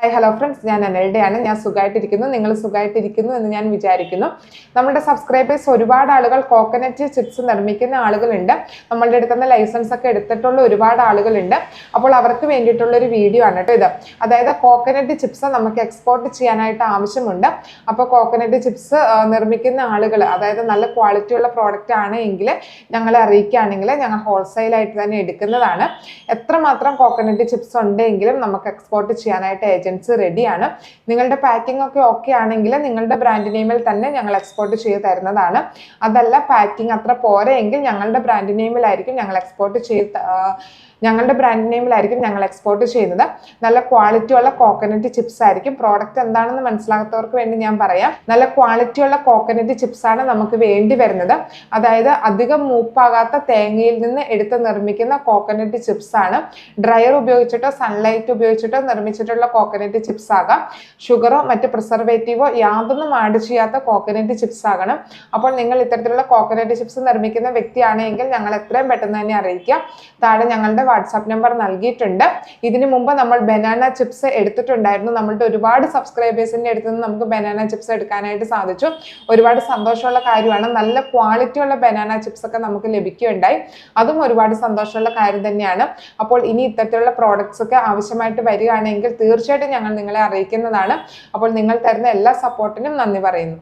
Hi hello friends ഞാൻ അനൽഡയാണ്. ഞാൻ സുഖമായിട്ടിരിക്കുന്നു നിങ്ങൾ സുഖമായിട്ടിരിക്കുന്നു എന്ന് ഞാൻ വിചാരിക്കുന്നു. നമ്മുടെ സബ്സ്ക്രൈബേഴ്സ് ഒരുപാട് ആളുകൾ കോക്കനറ്റ് ചിപ്സ് നിർമ്മിക്കുന്ന ആളുകളുണ്ട്. നമ്മളുടെ അടുത്ത് നിന്ന് ലൈസൻസ് ഒക്കെ എടുത്തിട്ടുള്ള ഒരുപാട് ആളുകളുണ്ട്. അപ്പോൾ അവർക്ക് വേണ്ടിയിട്ടുള്ള ഒരു വീഡിയോ ആണ് കേട്ടോ ഇത്. അതായത് കോക്കനറ്റ് ചിപ്സ് നമുക്ക് എക്സ്പോർട്ട് ചെയ്യാനായിട്ട് ആവശ്യമുണ്ട്. അപ്പോൾ കോക്കനറ്റ് ചിപ്സ് നിർമ്മിക്കുന്ന ആളുകൾ അതായത് നല്ല ക്വാളിറ്റി ഉള്ള പ്രോഡക്റ്റ് ആണ് എങ്കിൽ ഞങ്ങളെ അറിയിക്കുകയാണെങ്കിൽ ഞങ്ങൾ ഹോൾസെയിലായിട്ട് തന്നെ എടുക്കുന്നതാണ്. എത്രമാത്രം കോക്കനറ്റ് ചിപ്സ് ഉണ്ടെങ്കിലും നമുക്ക് എക്സ്പോർട്ട് ചെയ്യാനായിട്ട് ഏജൻസി റെഡിയാണ് നിങ്ങളുടെ പാക്കിംഗ് ഒക്കെ ഓക്കെ ആണെങ്കിൽ നിങ്ങളുടെ ബ്രാൻഡ് നെയിമിൽ തന്നെ ഞങ്ങൾ എക്സ്പോർട്ട് ചെയ്ത് തരുന്നതാണ്. അതല്ല പാക്കിംഗ് അത്ര പോരെയെങ്കിൽ ഞങ്ങളുടെ ബ്രാൻഡ് നെയിമിലായിരിക്കും ഞങ്ങൾ എക്സ്പോർട്ട് ചെയ്ത് ഞങ്ങളുടെ ബ്രാൻഡ് നെയിമിലായിരിക്കും ഞങ്ങൾ എക്സ്പോർട്ട് ചെയ്യുന്നത്. നല്ല ക്വാളിറ്റി ഉള്ള കോക്കനട്ട് ചിപ്സ് ആയിരിക്കും. പ്രോഡക്റ്റ് എന്താണെന്ന് മനസ്സിലാക്കാത്തവർക്ക് വേണ്ടി ഞാൻ പറയാം. നല്ല ക്വാളിറ്റി ഉള്ള കോക്കനട്ട് ചിപ്സ് ആണ് നമുക്ക് വേണ്ടി വരുന്നത്. അതായത് അധികം മൂപ്പാകാത്ത തേങ്ങയിൽ നിന്ന് എടുത്ത് നിർമ്മിക്കുന്ന കോക്കനട്ട് ചിപ്സ് ആണ്. ഡ്രയർ ഉപയോഗിച്ചിട്ടോ സൺലൈറ്റ് ഉപയോഗിച്ചിട്ടോ നിർമ്മിച്ചിട്ടുള്ള കോക്കനട്ട് ചിപ്സ് ആകാം. ഷുഗറോ മറ്റ് പ്രിസർവേറ്റീവോ യാതൊന്നും ആഡ് ചെയ്യാത്ത കോക്കനട്ട് ചിപ്സ് ആകണം. അപ്പോൾ നിങ്ങൾ ഇത്തരത്തിലുള്ള കോക്കനട്ട് ചിപ്സ് നിർമ്മിക്കുന്ന വ്യക്തിയാണെങ്കിൽ ഞങ്ങൾ എത്രയും പെട്ടെന്ന് തന്നെ അറിയിക്കാം. താഴെ ഞങ്ങളുടെ വാട്സാപ്പ് നമ്പർ നൽകിയിട്ടുണ്ട്. ഇതിനു മുമ്പ് നമ്മൾ ബനാന ചിപ്സ് എടുത്തിട്ടുണ്ടായിരുന്നു. നമ്മളുടെ ഒരുപാട് സബ്സ്ക്രൈബേഴ്സിന്റെ അടുത്ത് നിന്ന് നമുക്ക് ബനാന ചിപ്സ് എടുക്കാനായിട്ട് സാധിച്ചു. ഒരുപാട് സന്തോഷമുള്ള കാര്യമാണ്. നല്ല ക്വാളിറ്റിയുള്ള ബനാന ചിപ്സ് ഒക്കെ നമുക്ക് ലഭിക്കുകയുണ്ടായി. അതും ഒരുപാട് സന്തോഷമുള്ള കാര്യം തന്നെയാണ്. അപ്പോൾ ഇനി ഇത്തരത്തിലുള്ള പ്രോഡക്ട്സ് ഒക്കെ ആവശ്യമായിട്ട് വരികയാണെങ്കിൽ തീർച്ചയായിട്ടും ഞങ്ങൾ നിങ്ങളെ അറിയിക്കുന്നതാണ്. അപ്പോൾ നിങ്ങൾ തരുന്ന എല്ലാ സപ്പോർട്ടിനും നന്ദി പറയുന്നു.